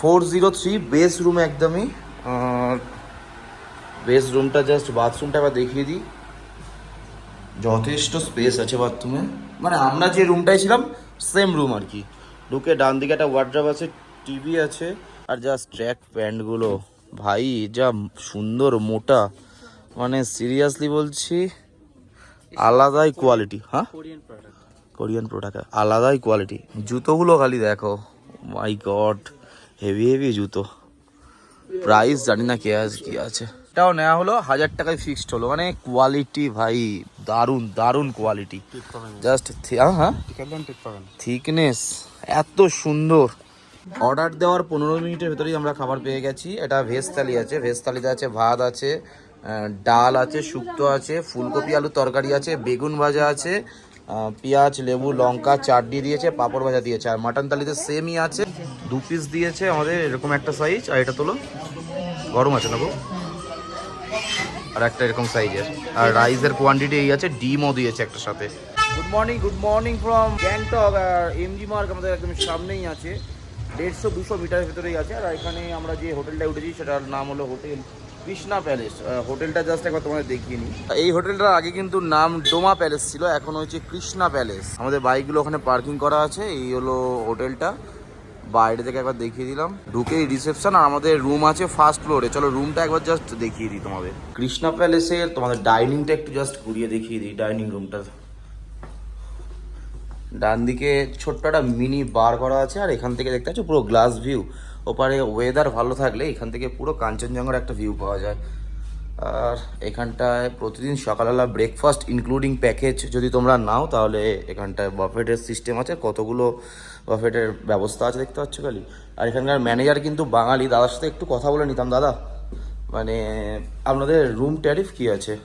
Four zero three base room একদমই। Base রুমটা just বাথরুমটা আবার দেখিয়ে দিই। যথেষ্ট স্পেস আছে বাথরুমে মানে আমরা যে রুমটায় ছিলাম সেম রুম আর কি। ঢুকে ডান দিকে একটা ওয়ার্ড্রপ আছে টিভি আছে আর জাস্ট ট্র্যাক প্যান্টগুলো ভাই যা সুন্দর মোটা। মানে সিরিয়াসলি বলছি আলাদাই কোয়ালিটি হ্যাঁ? কোরিয়ান প্রোডাক্ট আলাদাই কোয়ালিটি জুতোগুলো খালি দেখো মাই গড হেভি হেভি জুতো। প্রাইস জানি না কে আছে কি আছে। এটাও নেওয়া হলো, হাজার টাকায় ফিক্সড হলো। মানে কোয়ালিটি ভাই দারুণ দারুণ কোয়ালিটি জাস্ট হ্যাঁ হ্যাঁ? থিকনেস এত সুন্দর। অর্ডার দেওয়ার পনেরো মিনিটের ভেতরেই আমরা খাবার পেয়ে গেছি। এটা ভেজ থালি আছে ভেজ থালিতে আছে ভাত আছে ডাল আছে, শুক্তো আছে, ফুলকপি, আলু তরকারি আছে, বেগুন ভাজা আছে পেঁয়াজ, লেবু, লঙ্কা চাটনি দিয়েছে, পাঁপড় ভাজা দিয়েছে, আর মাটন থালিতে সেমই আছে। দু পিস দিয়েছে আমাদের এরকম একটা সাইজ আর এটা তোলো। গরম আছে না আর একটা এরকম সাইজের আর রাইসের কোয়ান্টিটি এই আছে, ডিমও দিয়েছে একটা সাথে। Good morning good morning from Gangtok R MG Marg আমাদের একদম সামনেই আছে। দেড়শো, দুশো মিটারের ভেতরেই আছে। আর এখানে আমরা যে হোটেলটা উঠেছি, সেটার নাম হলো হোটেল কৃষ্ণা প্যালেস হোটেলটা জাস্ট একবার তোমাদের দেখিয়ে নিই। এই হোটেলটার আগে কিন্তু নাম ডোমা প্যালেস ছিল, এখন হচ্ছে কৃষ্ণা প্যালেস। আমাদের বাইকগুলো ওখানে পার্কিং করা আছে, এই হলো হোটেলটা। বাইরে থেকে একবার দেখিয়ে দিলাম। ঢুকেই রিসেপশন, আর আমাদের রুম আছে ফার্স্ট ফ্লোরে। চলো রুমটা একবার জাস্ট দেখিয়ে দিই তোমাদের। কৃষ্ণা প্যালেসের, তোমাদের ডাইনিংটা একটু জাস্ট ঘুরিয়ে দেখিয়ে দিই, ডাইনিং রুমটা। ডান দিকে ছোট্ট একটা মিনি বার করা আছে, আর এখান থেকে দেখতে পাচ্ছ পুরো গ্লাস ভিউ ওপারে ওয়েদার ভালো থাকলে এখান থেকে পুরো কাঞ্চনজঙ্ঘার একটা ভিউ পাওয়া যায়। আর এখানটায় প্রতিদিন সকালবেলা ব্রেকফাস্ট ইনক্লুডিং প্যাকেজ যদি তোমরা নাও তাহলে এখানটায় বাফেটের সিস্টেম আছে। কতগুলো বাফেটের ব্যবস্থা আছে দেখতে পাচ্ছ খালি? আর এখানকার ম্যানেজার কিন্তু বাঙালি। দাদার সাথে একটু কথা বলে নিতাম দাদা। মানে আপনাদের রুম ট্যারিফ কি আছে?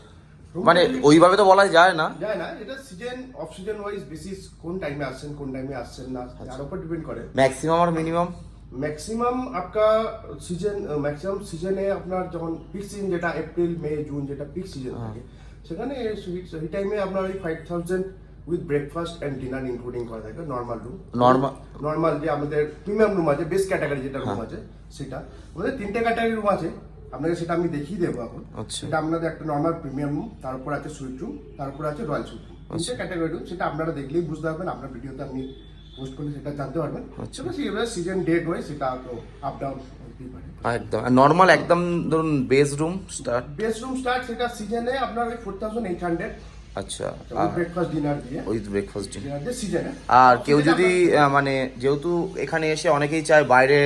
মানে ওইভাবে তো বলা যায় না। যায় না। এটা season off season wise basis কোন টাইমে আসছেন কোন টাইমে আসছেন না। তার উপর ডিপেন্ড করে। ম্যাক্সিমাম আর মিনিমাম ম্যাক্সিমাম আপনার সিজন ম্যাক্সিমাম সিজনে আপনার যখন পিক সিজন যেটা এপ্রিল মে জুন যেটা পিক সিজন থাকে সেখানে সেই টাইমে আপনার ওই five thousand with breakfast and dinner including করা থাকে নর্মাল রুম নর্মাল যে আমাদের প্রিমিয়াম রুম আছে বেস্ট ক্যাটাগরি যেটা রুম আছে সেটা আমাদের তিনটে ক্যাটাগরি রুম আছে আপনাকে সেটা আমি দেখিয়ে দেবো এখন সেটা আপনাদের একটা নর্মাল প্রিমিয়াম রুম তারপর আছে সুইট রুম তারপর আছে royal suite room category room সেটা আপনারা দেখলেই বুঝতে পারবেন আপনার ভিডিওতে আপনি পোস্ট করলে সেটা জানতে পারবেন। সেটা সেই সিজন ডেট ওয়াইজ সেটা তো আপ ডাউন হতেই পারে। একদম। নর্মাল একদম ধরুন base room start best room start সেটা সিজনে আপনার ওই ফোর থাউজেন্ড এইট হান্ড্রেড আচ্ছা ব্রেকফাস্ট ডিনার দিয়ে। উইথ ব্রেকফাস্ট ডিনার দিয়ে সিজনে আর কেউ যদি মানে যেহেতু এখানে এসে অনেকেই চায় বাইরে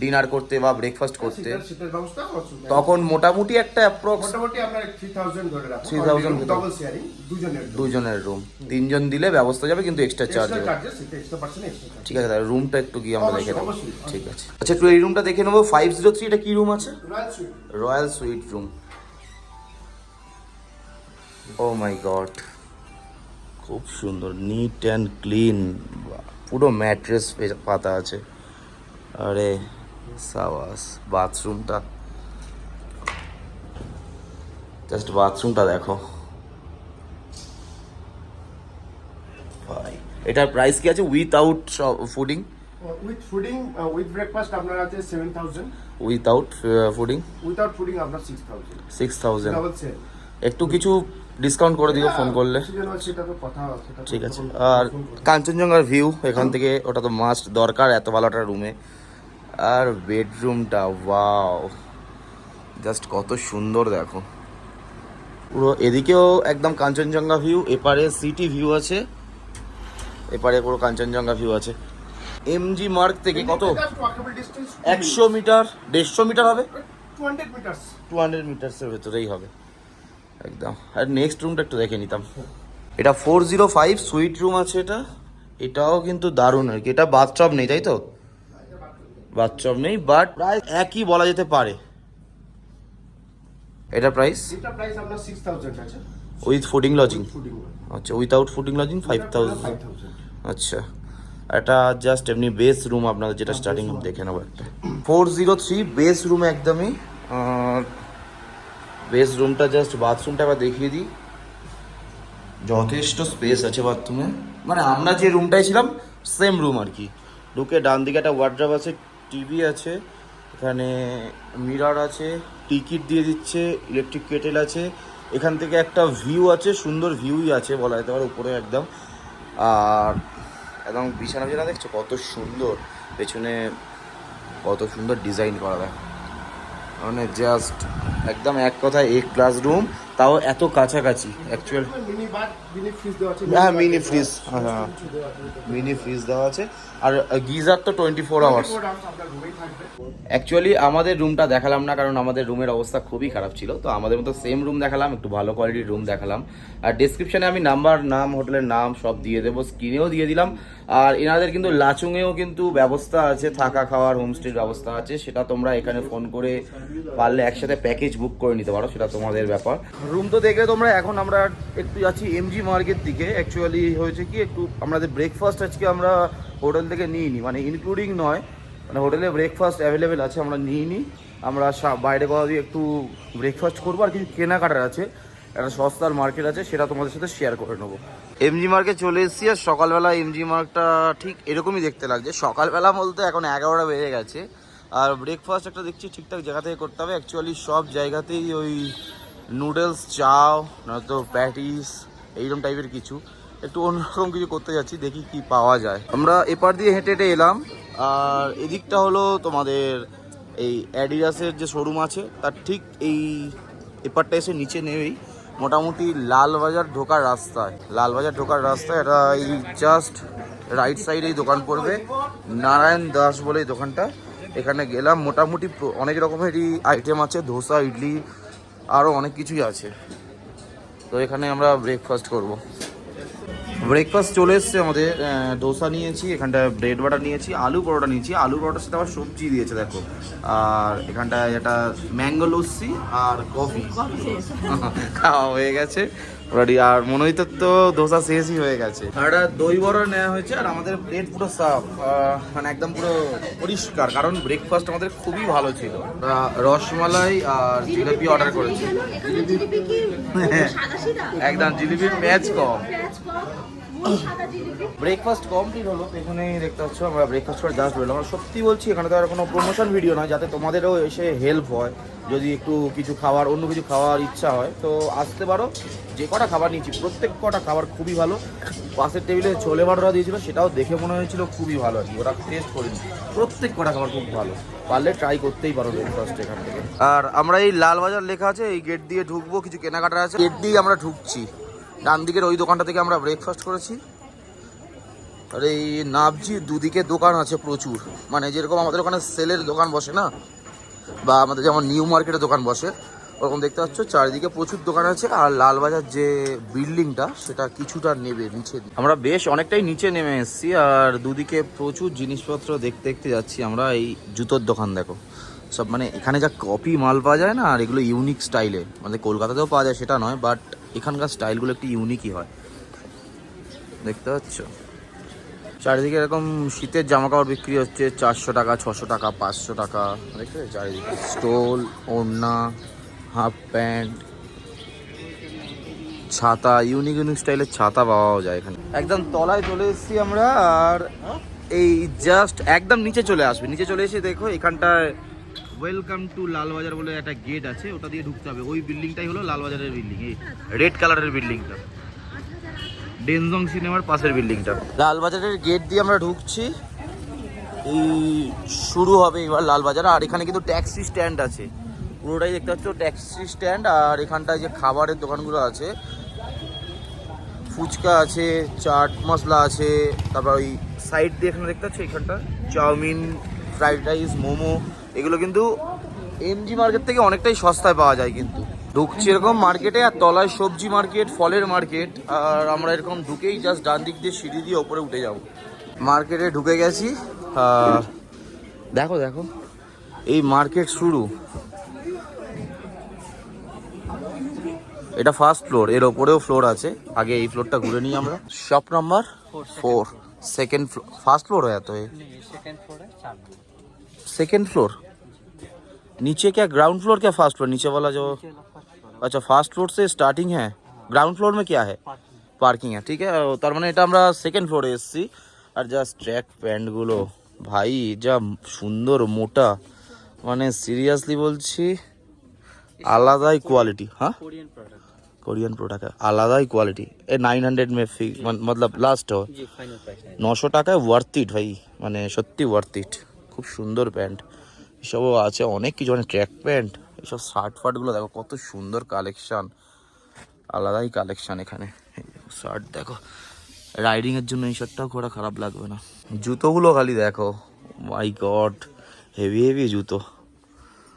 ডিনার করতে বা ব্রেকফাস্ট করতে অসুবিধা নেই। তখন মোটামুটি একটা অ্যাপ্রক্স থ্রি থাউজেন্ড ধরে রাখুন 3000 ভেতর। ডবল শেয়ারিং দুজনের রুম তিনজন দিলে ব্যবস্থা যাবে কিন্তু এক্সট্রা চার্জ ঠিক আছে তাহলে রুমটা একটু গিয়ে আমরা দেখে নেব। ঠিক আছে। আচ্ছা একটু এই রুমটা দেখে নেব। ফাইভ জিরো থ্রি এটা কি রুম আছে? Royal suite room oh my god খুব সুন্দর নিট অ্যান্ড ক্লিন পুরো ম্যাট্রেস পাতা আছে। আরে সাবাস বাথরুমটা। জাস্ট বাথরুমটা দেখো। ভাই এটার প্রাইস কি আছে without fooding with fooding with breakfast আপনার আছে seven thousand without fooding without fooding আপনার সিক্স থাউজেন্ড সিক্স থাউজেন্ড একটু কিছু ডিসকাউন্ট করে দিও ফোন করলে। ঠিক আছে। আর কাঞ্চনজঙ্ঘার ভিউ এখান থেকে ওটা তো মাস্ট দরকার এত ভালো একটা রুমে আর বেডরুমটা, ওয়াও। জাস্ট কত সুন্দর দেখো। পুরো এদিকেও একদম কাঞ্চনজঙ্ঘা ভিউ, এপারে সিটি ভিউ আছে। এপারে পুরো কাঞ্চনজঙ্ঘা ভিউ আছে। এমজি মার্ক থেকে কত? একশো মিটার, দেড়শো মিটার হবে? 200 meters টু হান্ড্রেড মিটার্সের ভেতরেই হবে। একদম। আর নেক্সট রুমটা একটু দেখে নিতাম। এটা four zero five suite room আছে এটা। এটাও কিন্তু দারুণ। আর কি, এটা বাথটব নেই, তাই তো? বাথটব নেই বাট প্রায় একই বলা যেতে পারে। এটা প্রাইস এটা প্রাইস আপনার 6000 আছে উইথ ফুডিং লজিং আচ্ছা without fooding lodging five thousand 5000 আচ্ছা এটা জাস্ট এমনি বেস রুম আপনাদের যেটা স্টার্টিং রুম দেখে নেব একটা। Four zero three base room একদমই। বেস রুমটা জাস্ট বাথরুমটা আবার দেখিয়ে দিই। যথেষ্ট স্পেস আছে বাথরুমে মানে আমরা যে রুমটায় ছিলাম সেম রুম আর কি। ঢুকে ডান দিকে একটা ওয়ার্ড্রপ আছে টিভি আছে, এখানে মিরার আছে, টিকিট দিয়ে দিচ্ছে, ইলেকট্রিক কেটেল আছে, এখান থেকে একটা ভিউ আছে, সুন্দর ভিউই আছে বলা যেতে পারে উপরে একদম। আর একদম বিছানা বিছানা দেখছ? কত সুন্দর। পেছনে কত সুন্দর ডিজাইন করা দেয় মানে জাস্ট একদম এক কথায় এক ক্লাসরুম তাও এত কাছাকাছি অ্যাকচুয়াল বার মিনি ফ্রিজ হ্যাঁ মিনি ফ্রিজ হ্যাঁ। মিনি ফ্রিজ দেওয়া আছে। আর গিজার তো টোয়েন্টি ফোর আওয়ার্স অ্যাকচুয়ালি আমাদের রুমটা দেখালাম না কারণ আমাদের রুমের অবস্থা খুবই খারাপ ছিল। তো আমাদের মতো সেম রুম দেখালাম একটু ভালো কোয়ালিটির রুম দেখালাম। আর ডিসক্রিপশনে আমি নাম্বার নাম হোটেলের নাম সব দিয়ে দেবো স্ক্রিনেও দিয়ে দিলাম। আর এনাদের কিন্তু লাচুংয়েও কিন্তু ব্যবস্থা আছে, থাকা খাওয়ার হোমস্টের ব্যবস্থা আছে, সেটা তোমরা এখানে ফোন করে পারলে একসাথে প্যাকেজ বুক করে নিতে পারো, সেটা তোমাদের ব্যাপার। রুম তো দেখলে তোমরা, এখন আমরা একটু যাচ্ছি এমজি মার্কেট দিকে। অ্যাকচুয়ালি হয়েছে কি, একটু আমাদের ব্রেকফাস্ট আজকে আমরা হোটেল থেকে নিইনি মানে ইনক্লুডিং নয় মানে হোটেলে ব্রেকফাস্ট অ্যাভেলেবেল আছে, আমরা নিয়ে নিই আমরা বাইরে কোথাও দিয়ে একটু ব্রেকফাস্ট করব, আর কিছু কেনাকাটার আছে। একটা সস্তার মার্কেট আছে, সেটা তোমাদের সাথে শেয়ার করে নেব। এমজি মার্কে চলে এসেছি, আর সকালবেলা এমজি মার্কটা ঠিক এরকমই দেখতে লাগছে। সকালবেলা বলতে এখন এগারোটা বেজে গেছে, আর ব্রেকফাস্ট একটা দেখছি ঠিকঠাক জায়গা থেকে করতে হবে। অ্যাকচুয়ালি সব জায়গাতেই ওই নুডলস চাও, নয়তো প্যাটিস এইরকম টাইপের কিছু। একটু অন্যরকম কিছু করতে যাচ্ছি, দেখি কি পাওয়া যায়। আমরা এপার দিয়ে হেঁটে হেঁটে এলাম, আর এদিকটা হলো তোমাদের এই অ্যাডিডাসের যে শোরুম আছে, তার ঠিক এই এপারটা এসে নিচে নেমেই মোটামুটি লালবাজার ঢোকার রাস্তায়। লালবাজার ঢোকার রাস্তায় এটা এই জাস্ট রাইট সাইডেই দোকান পড়বে। নারায়ণ দাস বলে এই দোকানটা। এখানে গেলাম, মোটামুটি অনেক রকমেরই আইটেম আছে, ধোসা, ইডলি আরও অনেক কিছুই আছে। তো এখানে আমরা ব্রেকফাস্ট করব। ব্রেকফাস্ট চলে এসছে আমাদের ডোসা নিয়েছি এখানটায় ব্রেড বাটার নিয়েছি আলু পরোটা নিয়েছি। আলু পরোটার সাথে আবার সবজি দিয়েছে দেখো। আর এখানটায় এটা ম্যাঙ্গো লস্যি আর কফি খাওয়া হয়ে গেছে। রেডি আর মনে হইতো তো দোসা শেষই হয়ে গেছে। আর দই বড়া নেওয়া হয়েছে আর আমাদের প্লেট পুরো সাফ মানে একদম পুরো পরিষ্কার কারণ ব্রেকফাস্ট আমাদের খুবই ভালো ছিল। রসমালাই আর জিলিপি অর্ডার করেছি। সিধা একদম জিলিপির ম্যাচ কম? ব্রেকফাস্ট কমপ্লিট হলো এখানেই দেখতে পাচ্ছ আমরা ব্রেকফাস্ট করে জাস্ট বেরোলাম। আমরা সত্যি বলছি, এখানে তো আর কোনো প্রমোশন ভিডিও নয়, যাতে তোমাদেরও এসে হেল্প হয়, যদি একটু কিছু খাবার অন্য কিছু খাওয়ার ইচ্ছা হয়। তো আসতে পারো, যে কটা খাবার নিয়েছি, প্রত্যেক কটা খাবার খুবই ভালো। পাশের টেবিলে ছোলে ভাটোরা দিয়েছিল, সেটাও দেখে মনে হয়েছিল খুবই ভালো আর কি, ওরা টেস্ট করিনি। প্রত্যেক কটা খাবার খুব ভালো। পারলে ট্রাই করতেই পারো ব্রেকফাস্ট এখান থেকে। আর আমরা এই লালবাজার লেখা আছে, এই গেট দিয়ে ঢুকবো, কিছু কেনাকাটা আছে। গেট দিয়ে আমরা ঢুকছি। ডান দিকের ওই দোকানটা থেকে আমরা ব্রেকফাস্ট করেছি। আর এই নাবজি দুদিকে দোকান আছে প্রচুর। মানে যেরকম আমাদের ওখানে সেলের দোকান বসে না, বা আমাদের যেমন নিউ মার্কেটের দোকান বসে, ওরকম দেখতে পাচ্ছ, চারিদিকে প্রচুর দোকান আছে, আর লালবাজার যে বিল্ডিংটা, সেটা কিছুটা নেবে, নিচে আমরা বেশ অনেকটাই নিচে নেমে এসেছি, আর দুদিকে প্রচুর জিনিসপত্র দেখতে দেখতে যাচ্ছি আমরা, এই জুতোর দোকান দেখো। সব মানে এখানে যা কপি মাল পাওয়া যায় না, আর এগুলো ইউনিক স্টাইলে মানে কলকাতাতেও পাওয়া যায় সেটা নয় বাট এখানকার স্টাইলগুলো একটু ইউনিকই হয়। দেখতে পাচ্ছ? চারিদিকে এরকম শীতের জামা কাপড় বিক্রি হচ্ছে, চারশো টাকা, ছশো টাকা, পাঁচশো টাকা। দেখতে চারিদিকে স্টোল ওড়না হাফ প্যান্ট ছাতা ইউনিক ইউনিক স্টাইলের ছাতা পাওয়া যায় এখানে। একদম তলায় চলে এসেছি আমরা, আর এই জাস্ট একদম নিচে চলে আসবে। নিচে চলে এসে দেখো, এখানটায় ওয়েলকাম টু লালবাজার বলে একটা গেট আছে, ওটা দিয়ে ঢুকতে হবে। ওই বিল্ডিংটাই হলো লালবাজারের বিল্ডিং, এই রেড কালারের বিল্ডিংটা। ডেনজং সিনেমার পাশের বিল্ডিংটা। লালবাজারের গেট দিয়ে আমরা ঢুকছি। এই শুরু হবে এবার লালবাজার, আর এখানে কিন্তু ট্যাক্সি স্ট্যান্ড আছে। পুরোটাই দেখতে পাচ্ছ ট্যাক্সি স্ট্যান্ড, আর এখানটায় যে খাবারের দোকানগুলো আছে, ফুচকা আছে, চাট মশলা আছে, তারপর ওই সাইড দিয়ে এখানে দেখতে পাচ্ছ এখানটা, চাউমিন, ফ্রাইড রাইস, মোমো এগুলো কিন্তু এমজি মার্কেট থেকে অনেকটাই সস্তায় পাওয়া যায় কিন্তু। ঢুকছি এরকম মার্কেটে আর তলায় সবজি মার্কেট ফলের মার্কেট আর আমরা এরকম ঢুকেই জাস্ট ডান দিক দিয়ে সিঁড়ি দিয়ে ওপরে উঠে যাব। মার্কেটে ঢুকে গেছি। দেখো দেখো এই মার্কেট শুরু। এটা ফার্স্ট ফ্লোর এর ওপরেও ফ্লোর আছে। আগে এই ফ্লোরটা ঘুরে নিই আমরা। Shop number four second floor first floor হয় এত সেকেন্ড ফ্লোরে सेकेंड फ्लोर नीचे क्या ग्राउंड फ्लोर क्या फास्ट फ्लोर नीचे वाला जो फर्स्ट फ्लोर अच्छा फास्ट फ्लोर से स्टार्टिंग है গ্রাউন্ড ফ্লোর মে क्या है पार्किंग পার্কিং है ঠিক আছে তার মানে এটা আমরা সেকেন্ড ফ্লোরে এসেছি আর জাস্ট ট্র্যাক প্যান্টগুলো ভাই যা সুন্দর মোটা মানে সিরিয়াসলি বলছি আলাদাই কোয়ালিটি হ্যাঁ Korean product. কোরিয়ান প্রোডাক্ট আলাদাই কোয়ালিটি এ নাইন হান্ড্রেড মে ফি মতলব লাস্ট हो जी फाइनल प्राइस है নশো টাকায় ওয়ার্থ ইট ভাই মানে সত্যি ওয়ার্থ ইট খুব সুন্দর প্যান্ট। এসবও আছে, অনেক কিছু মানে ট্র্যাক প্যান্ট, এসব শার্ট ফার্টগুলো দেখো, কত সুন্দর কালেকশান। আলাদাই কালেকশান এখানে। শার্ট, দেখো। রাইডিংয়ের জন্য এই শার্টটাও ঘোরা খারাপ লাগবে না। জুতোগুলো খালি দেখো মাই গড হেভি হেভি জুতো।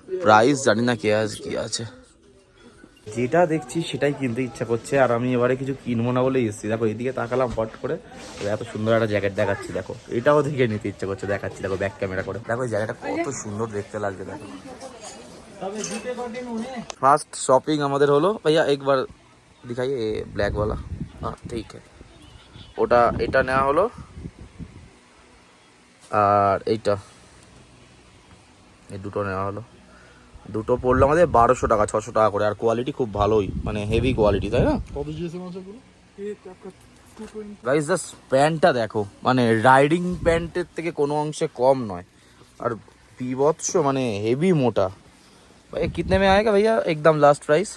প্রাইস জানি না কে আছে, কী আছে। যেটা দেখছি সেটাই কিনতে ইচ্ছা করছে, আর আমি এবারে কিছু কিনবো না বলে এসেছি। দেখো, এদিকে তাকালাম পট করে এত সুন্দর একটা জ্যাকেট দেখাচ্ছি, দেখো। এটাও দেখে নিতে ইচ্ছা করছে, দেখাচ্ছি, দেখো ব্যাক ক্যামেরা করে। দেখো জায়গাটা কত সুন্দর দেখতে লাগছে, দেখো। ফার্স্ট শপিং আমাদের হলো। ভাইয়া, একবার দিখাইয়ে ব্ল্যাক वाला হ্যাঁ ঠিক ওটা, এটা নেওয়া হলো। আর এইটা, এই দুটো নেওয়া হলো। দুটো পড়ল আমাদের বারোশো টাকা ছশো টাকা করে। আর কোয়ালিটি খুব ভালোই মানে হেভি কোয়ালিটি তাই না? গাইজ জাস্ট প্যান্টটা দেখো। মানে রাইডিং প্যান্টের থেকে কোনো অংশে কম নয়। আর বিভৎস মানে হেভি মোটা। ভাই কিতনে মে আয়েগা ভাইয়া একদম লাস্ট প্রাইস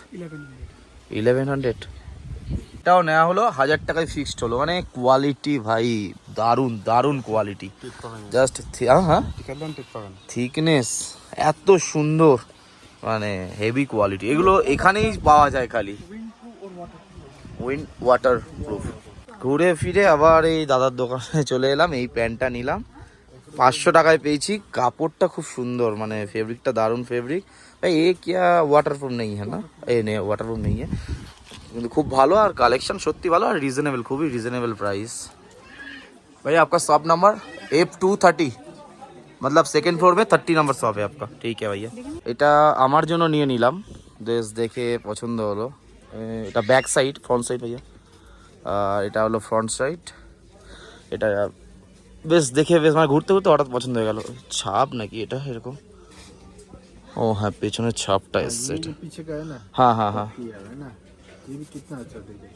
ইলেভেন হান্ড্রেড এটাও নেওয়া হলো হাজার টাকায় ফিক্সড হলো। মানে কোয়ালিটি ভাই দারুণ দারুণ কোয়ালিটি জাস্ট হ্যাঁ? হ্যাঁ থিকনেস এত সুন্দর। মানে হেভি কোয়ালিটি এগুলো এখানেই পাওয়া যায় খালি। উইন্ড ওয়াটার প্রুফ ঘুরে ফিরে আবার এই দাদার দোকানে চলে এলাম, এই প্যান্টটা নিলাম। পাঁচশো টাকায় পেয়েছি। কাপড়টা খুব সুন্দর মানে ফেব্রিকটা দারুণ ফেব্রিক এ কিয়া ওয়াটারপ্রুফ নেই হ্যাঁ না? এ নে ওয়াটারপ্রুফ নেই কিন্তু খুব ভালো আর কালেকশন সত্যি ভালো আর রিজনেবল খুবই রিজনেবল প্রাইস ভাই আপনার সব নাম্বার এফ টু থার্টি मतलब সেকেন্ড ফ্লোর মে থার্টি নাম্বার শপ है आपका ঠিক है ভাইয়া এটা আমার জন্য নিয়ে নিলাম ড্রেস দেখে পছন্দ হলো এ, এটা ব্যাক সাইড ফ্রন্ট সাইড ভাইয়া আর এটা হলো ফ্রন্ট সাইড এটা বেশ দেখে বেশ মানে ঘুরতে ঘুরতে হঠাৎ পছন্দ হয়ে গেল ছাপ নাকি এটা এরকম ও হ্যাঁ পেছনের ছাপটা এসছে এটা पीछे का है ना হ্যাঁ হ্যাঁ হ্যাঁ किया है ना ये भी कितना अच्छा देगा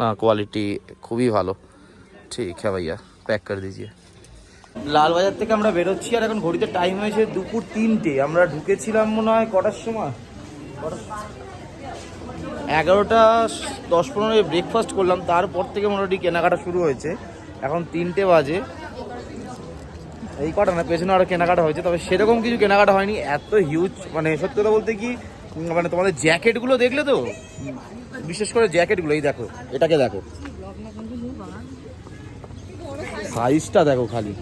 না কোয়ালিটি খুবই ভালো ঠিক হ্যাঁ ভাইয়া প্যাক করে দিজিয়ে লালবাজার থেকে আমরা বেরোচ্ছি আর এখন ঘড়িতে টাইম হয়েছে দুপুর তিনটে। আমরা ঢুকেছিলাম মনে হয় কটার সময়? এগারোটা দশ পনেরো ব্রেকফাস্ট করলাম, তারপর থেকে মোটামুটি কেনাকাটা শুরু হয়েছে। এখন তিনটে বাজে। এই কটা না, পেছনে আরও কেনাকাটা হয়েছে, তবে সেরকম কিছু কেনাকাটা হয়নি। এত হিউজ মানে সত্যি কথা বলতে কি মানে তোমাদের জ্যাকেটগুলো দেখলে তো? বিশেষ করে জ্যাকেটগুলো, এই দেখো, এটাকে দেখো। সাইজটা দেখো খালি।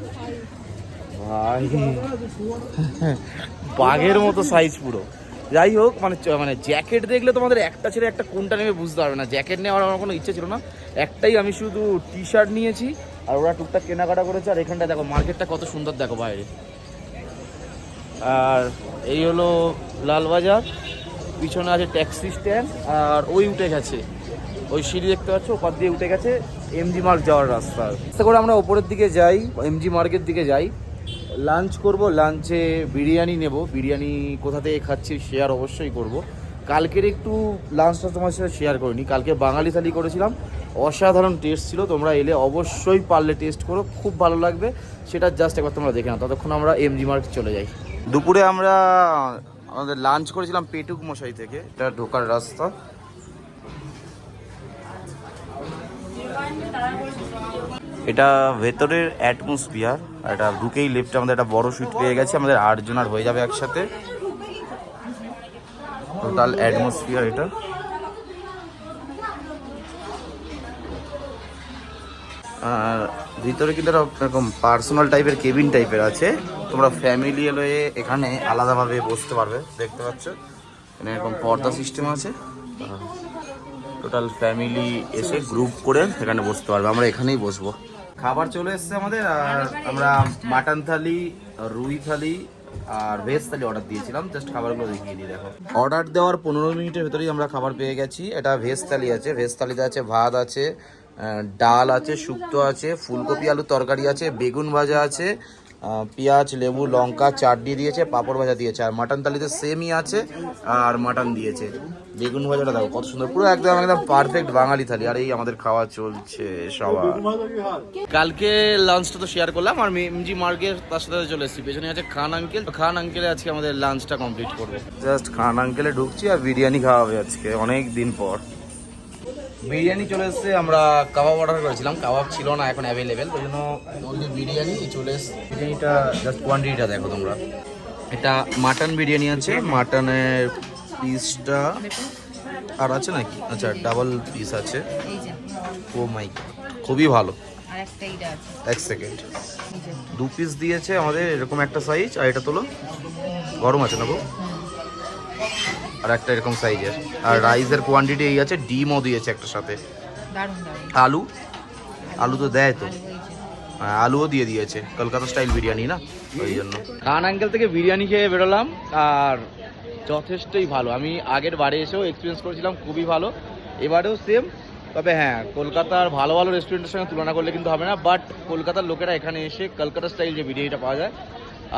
বাঘের মতো সাইজ পুরো। যাই হোক মানে মানে জ্যাকেট দেখলে তোমাদের একটা ছেড়ে একটা কোনটা নেবে বুঝতে পারবে না। জ্যাকেট নেওয়ার আমার কোনো ইচ্ছে ছিল না। একটাই আমি শুধু টি শার্ট নিয়েছি আর ওরা টুকটাক কেনাকাটা করেছে। আর এখানটা দেখো মার্কেটটা কত সুন্দর দেখো বাইরে। আর এই হলো লালবাজার। পিছনে আছে ট্যাক্সি স্ট্যান্ড আর ওই উঠে গেছে। ওই সিঁড়ি দেখতে পাচ্ছ? ওপার দিয়ে উঠে গেছে এমজি মার্ক যাওয়ার রাস্তা। রাস্তা করে আমরা ওপরের দিকে যাই এমজি মার্কের দিকে যাই। লাঞ্চ করব লাঞ্চে বিরিয়ানি নেব। বিরিয়ানি কোথা থেকে খাচ্ছি শেয়ার অবশ্যই করব। কালকের একটু লাঞ্চটা তোমার সাথে শেয়ার করিনি। কালকে বাঙালি থালি করেছিলাম। অসাধারণ টেস্ট ছিল। তোমরা এলে অবশ্যই পারলে টেস্ট করো। খুব ভালো লাগবে। সেটা জাস্ট একবার তোমরা দেখে নাও। ততক্ষণ আমরা এমজি মার্ক চলে যাই। দুপুরে আমরা, আমাদের লাঞ্চ করেছিলাম পেটুক মশাই থেকে। এটা ঢোকার রাস্তা। এটা ভেতরের অ্যাটমসফিয়ার এটা ঢুকেই লেফটে আমাদের একটা বড় সুইট পেয়ে গেছে, আমাদের আটজন আর হয়ে যাবে একসাথে। টোটাল অ্যাটমসফিয়ার এটা। আর ভিতরে কিন্তু এরকম পার্সোনাল টাইপের কেবিন টাইপের আছে। তোমরা ফ্যামিলি হয়ে এখানে আলাদাভাবে বসতে পারবে, দেখতে পাচ্ছ। এখানে এরকম পর্দা সিস্টেম আছে। টোটাল ফ্যামিলি এসে গ্রুপ করে এখানে বসতে পারবে। আমরা এখানেই বসবো। খাবার চলে এসছে আমাদের আর আমরা মাটন থালি রুই থালি আর ভেজ থালি অর্ডার দিয়েছিলাম। জাস্ট খাবারগুলো দেখিয়ে দিই দেখো। অর্ডার দেওয়ার পনেরো মিনিটের ভেতরেই আমরা খাবার পেয়ে গেছি। এটা ভেজ থালি আছে। ভেজ থালিতে আছে ভাত আছে ডাল আছে শুক্তো আছে ফুলকপি আলু তরকারি আছে বেগুন ভাজা আছে পেঁয়াজ, লেবু, লঙ্কা, চাটনি দিয়েছে, পাঁপড় ভাজা দিয়েছে, আর মাটন থালিতে সেমই আছে, আর মাটন দিয়েছে। বেগুন ভাজাটা দেখো, কত সুন্দর, পুরো একদম একদম পারফেক্ট বাঙালি থালি, আর এই আমাদের খাওয়া চলছে সবার। কালকে লাঞ্চটা তো শেয়ার করলাম, আর এমজি মার্কের তার সাথে চলে এসেছি, পেছনে আছে খান আঙ্কেল খান আঙ্কেলে আজকে আমাদের লাঞ্চটা কমপ্লিট করব। জাস্ট খান আঙ্কেলে ঢুকছি, আর বিরিয়ানি খাওয়া হবে আজকে, অনেক দিন পর। বিরিয়ানি চলে এসেছে আমরা কাবাব অর্ডার করেছিলাম কাবাব ছিল না এখন অ্যাভেলেবেল ওই জন্য only বিরিয়ানি চলে এসছে। বিরিয়ানিটা জাস্ট কোয়ান্টিটিটা দেখো তোমরা। এটা মাটন বিরিয়ানি আছে মাটনের পিসটা আর আছে নাকি? আচ্ছা ডাবল পিস আছে। ও মাই খুবই ভালো। এক সেকেন্ড দু পিস দিয়েছে আমাদের এরকম একটা সাইজ আর এটা তোলো। গরম আছে না গো? আর একটা এরকম সাইজের আর রাইসের কোয়ান্টিটি এই আছে ডিমও দিয়েছে একটা সাথে। দারুণ দারুণ। আলু? আলু তো দেয় তো। হ্যাঁ, আলুও দিয়ে দিয়েছে। কলকাতা স্টাইল বিরিয়ানি না? ওই জন্য। খান আঙ্কেল থেকে বিরিয়ানি খেয়ে বেরোলাম আর যথেষ্টই ভালো। আমি আগের বারে এসেও এক্সপিরিয়েন্স করেছিলাম খুবই ভালো। এবারেও সেম তবে হ্যাঁ কলকাতার ভালো ভালো রেস্টুরেন্টের সঙ্গে তুলনা করলে কিন্তু হবে না বাট কলকাতার লোকেরা এখানে এসে কলকাতা স্টাইল যে বিরিয়ানিটা পাওয়া যায়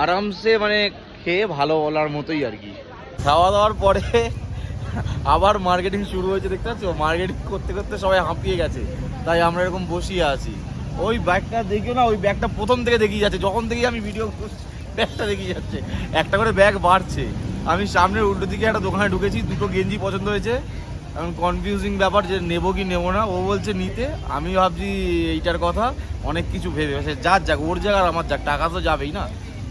আরামসে মানে খেয়ে ভালো বলার মতোই আর কি। খাওয়া দাওয়ার পরে আবার মার্কেটিং শুরু হয়েছে, দেখতে পাচ্ছ? মার্কেটিং করতে করতে সবাই হাঁপিয়ে গেছে। তাই আমরা এরকম বসিয়ে আছি। ওই ব্যাগটা দেখিও না, ওই ব্যাগটা প্রথম থেকে দেখিয়ে যাচ্ছে। যখন থেকে আমি ভিডিও ব্যাগটা দেখিয়ে যাচ্ছে, একটা করে ব্যাগ বাড়ছে। আমি সামনের উল্টো দিকে একটা দোকানে ঢুকেছি, দুটো গেঞ্জি পছন্দ হয়েছে। এখন কনফিউজিং ব্যাপার যে নেব কি নেব না, ও বলছে নিতে। আমি ভাবছি এইটার কথা, অনেক কিছু ভেবে সে যার যাক, ওর জায়গা আর আমার যাক, টাকা তো যাবেই না।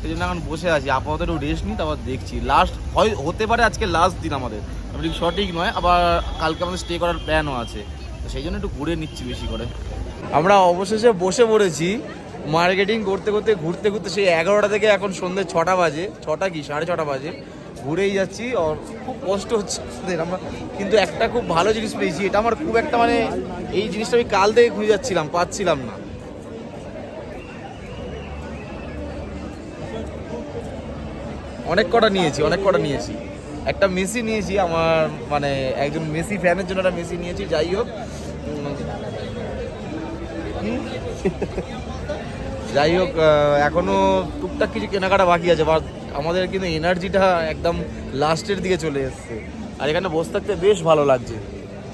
সেই জন্য এখন বসে আছি। আপাতত একটু রেস্ট নিই, তারপর দেখছি। লাস্ট হয়, হতে পারে আজকে লাস্ট দিন আমাদের। আমি ঠিক সঠিক নয়, আবার কালকে আমাদের স্টে করার প্ল্যানও আছে। তো সেই জন্য একটু ঘুরে নিচ্ছি বেশি করে। আমরা অবশেষে বসে পড়েছি। মার্কেটিং করতে করতে, ঘুরতে ঘুরতে সেই এগারোটা থেকে এখন সন্ধ্যে ছটা বাজে। ছটা কি? সাড়ে ছটা বাজে। ঘুরেই যাচ্ছি। খুব কষ্ট হচ্ছে আমরা কিন্তু একটা খুব ভালো জিনিস পেয়েছি। এটা আমার খুব একটা মানে এই জিনিসটা আমি কাল থেকে খুঁজে যাচ্ছিলাম, পাচ্ছিলাম না। অনেক কটা নিয়েছি অনেক কটা নিয়েছি। একটা মেসি নিয়েছি আমার মানে একজন মেসি ফ্যানের জন্য একটা মেসি নিয়েছি যাই হোক। যাই হোক আহ, এখনও টুকটাক কিছু কেনাকাটা বাকি আছে বা আমাদের কিন্তু এনার্জিটা একদম লাস্টের দিকে চলে এসছে। আর এখানে বসে থাকতে বেশ ভালো লাগছে।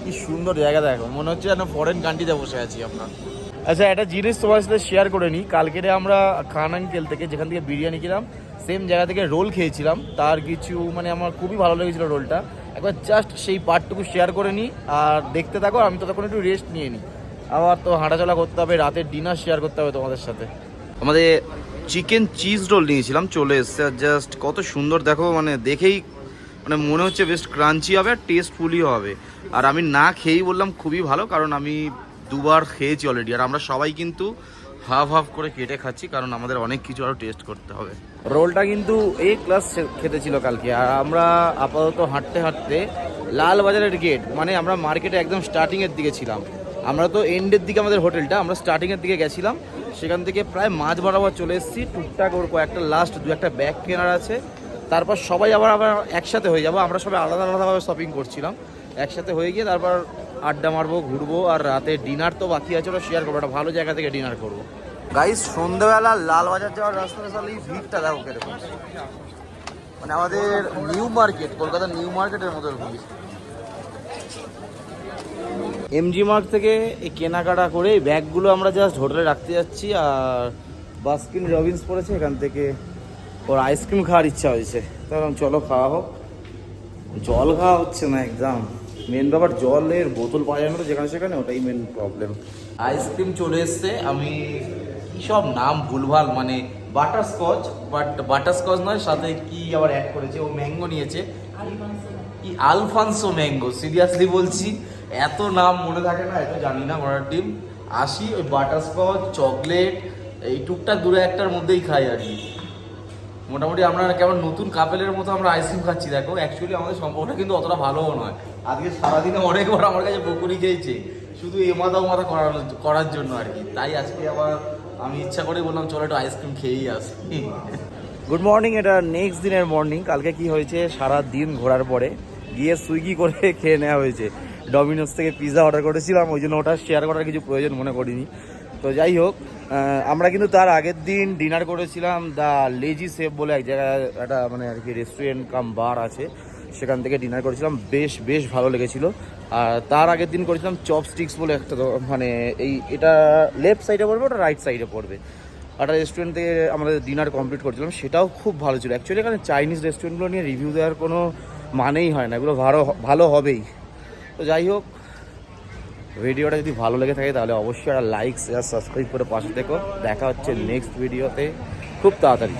কি সুন্দর জায়গা দেখো মনে হচ্ছে যেন ফরেন কান্ট্রিতে বসে আছি আপনার আচ্ছা একটা জিনিস তোমার সাথে শেয়ার করে নিই। কালকে আমরা খান আঙ্কেল থেকে যেখান থেকে বিরিয়ানি খেলাম সেম জায়গা থেকে রোল খেয়েছিলাম। তার কিছু মানে আমার খুবই ভালো লেগেছিল রোলটা একবার জাস্ট সেই পার্টটুকু শেয়ার করে নিই আর দেখতে থাকো আমি ততক্ষণ একটু রেস্ট নিয়ে নিই আবার তো হাঁটাচলা করতে হবে রাতের ডিনার শেয়ার করতে হবে তোমাদের সাথে। আমাদের চিকেন চিজ রোল নিয়েছিলাম, চলে এসছে। জাস্ট কত সুন্দর, দেখো মানে দেখেই মানে মনে হচ্ছে বেশ ক্রাঞ্চি হবে আর টেস্টফুলই হবে। আর আমি না খেয়েই বললাম খুবই ভালো, কারণ আমি দুবার খেয়েছি অলরেডি আর আমরা সবাই কিন্তু হাফ হাফ করে কেটে খাচ্ছি, কারণ আমাদের অনেক কিছু আরও টেস্ট করতে হবে। রোলটা কিন্তু এই ক্লাস খেতে ছিল কালকে। আর আমরা আপাতত হাঁটতে হাঁটতে লাল বাজারের গেট মানে আমরা মার্কেটে একদম স্টার্টিংয়ের দিকে ছিলাম। আমরা তো এন্ডের দিকে আমাদের হোটেলটা আমরা স্টার্টিংয়ের দিকে গেছিলাম। সেখান থেকে প্রায় মাঝ বরাবর চলে এসেছি। টুকটাক ওর কয়েকটা লাস্ট দু একটা ব্যাগ কেনার আছে। তারপর সবাই আবার আবার একসাথে হয়ে যাব। আমরা সবাই আলাদা আলাদাভাবে শপিং করছিলাম। একসাথে হয়ে গিয়ে তারপর আড্ডা মারবো ঘুরবো আর রাতে ডিনার তো বাকি আছে ওটা শেয়ার করব। একটা ভালো জায়গা থেকে ডিনার করব। গাইস সন্ধ্যাবেলা লালবাজার যাওয়ার রাস্তাটা তাহলে এই ভিড়টা দেখো কীরকম মানে আমাদের নিউ মার্কেট কলকাতার নিউ মার্কেটের মতো ভিড় এমজি মার্ক থেকে এই কেনাকাটা করে এই ব্যাগগুলো আমরা জাস্ট হোটেলে রাখতে যাচ্ছি আর বাস্কিন রবিন্স পড়েছে এখান থেকে ওর আইসক্রিম খাওয়ার ইচ্ছা হয়েছে। তখন চলো খাওয়া হোক। জল খাওয়া হচ্ছে না একদম। মেন ব্যাপার জলের বোতল পাওয়া যায় না যেখানে সেখানে ওটাই মেন প্রবলেম আইসক্রিম চলে এসছে আমি কি সব নাম ভুলভাল মানে butter scotch but butter scotch নয় সাথে কি আবার অ্যাড করেছে ও ম্যাঙ্গো নিয়েছে। কি আলফানসো ম্যাঙ্গো সিরিয়াসলি বলছি। এত নাম মনে থাকে না এত জানি না ঘোড়ার ডিম আসি ওই বাটার স্কচ চকলেট এই টুকটাক দূরে একটার মধ্যেই খাই আর কি। মোটামুটি আমরা কেমন নতুন কাপেলের মতো আমরা আইসক্রিম খাচ্ছি, দেখো অ্যাকচুয়ালি আমাদের সম্পর্কটা কিন্তু অতটা ভালোও নয়। আজকে সারাদিনে অনেকবার আমার কাছে বকুনি খেয়েছে, শুধু এ মাথা মাথা করার করার জন্য আর কি। তাই আজকে আবার আমি ইচ্ছা করে বললাম, চলো একটু আইসক্রিম খেয়েই আসি। গুড মর্নিং এটা নেক্সট দিনের মর্নিং কালকে কি হয়েছে? সারা দিন ঘোরার পরে গিয়ে সুইগি করে খেয়ে নেওয়া হয়েছে। ডমিনোস থেকে পিৎজা অর্ডার করেছিলাম, ওই জন্য ওটা শেয়ার করার কিছু প্রয়োজন মনে করিনি। তো যাই হোক আমরা কিন্তু তার আগের দিন ডিনার করেছিলাম দ্য লেজি সেফ বলে এক জায়গায় একটা মানে আর কি রেস্টুরেন্ট কাম বার আছে, সেখান থেকে ডিনার করেছিলাম। বেশ বেশ ভালো লেগেছিল। আর তার আগের দিন করেছিলাম চপস্টিক্স বলে একটা মানে এই এটা লেফট সাইডে পড়বে, ওটা রাইট সাইডে পড়বে। একটা রেস্টুরেন্ট থেকে আমাদের ডিনার কমপ্লিট করেছিলাম, সেটাও খুব ভালো ছিল। অ্যাকচুয়ালি এখানে চাইনিজ রেস্টুরেন্টগুলো নিয়ে রিভিউ দেওয়ার কোনো মানেই হয় না, এগুলো ভালো ভালো হবেই। তো যাই হোক, ভিডিওটা যদি ভালো লেগে থাকে তাহলে অবশ্যই একটা লাইক শেয়ার সাবস্ক্রাইব করে পাশে থেকো। দেখা হচ্ছে নেক্সট ভিডিওতে খুব তাড়াতাড়ি।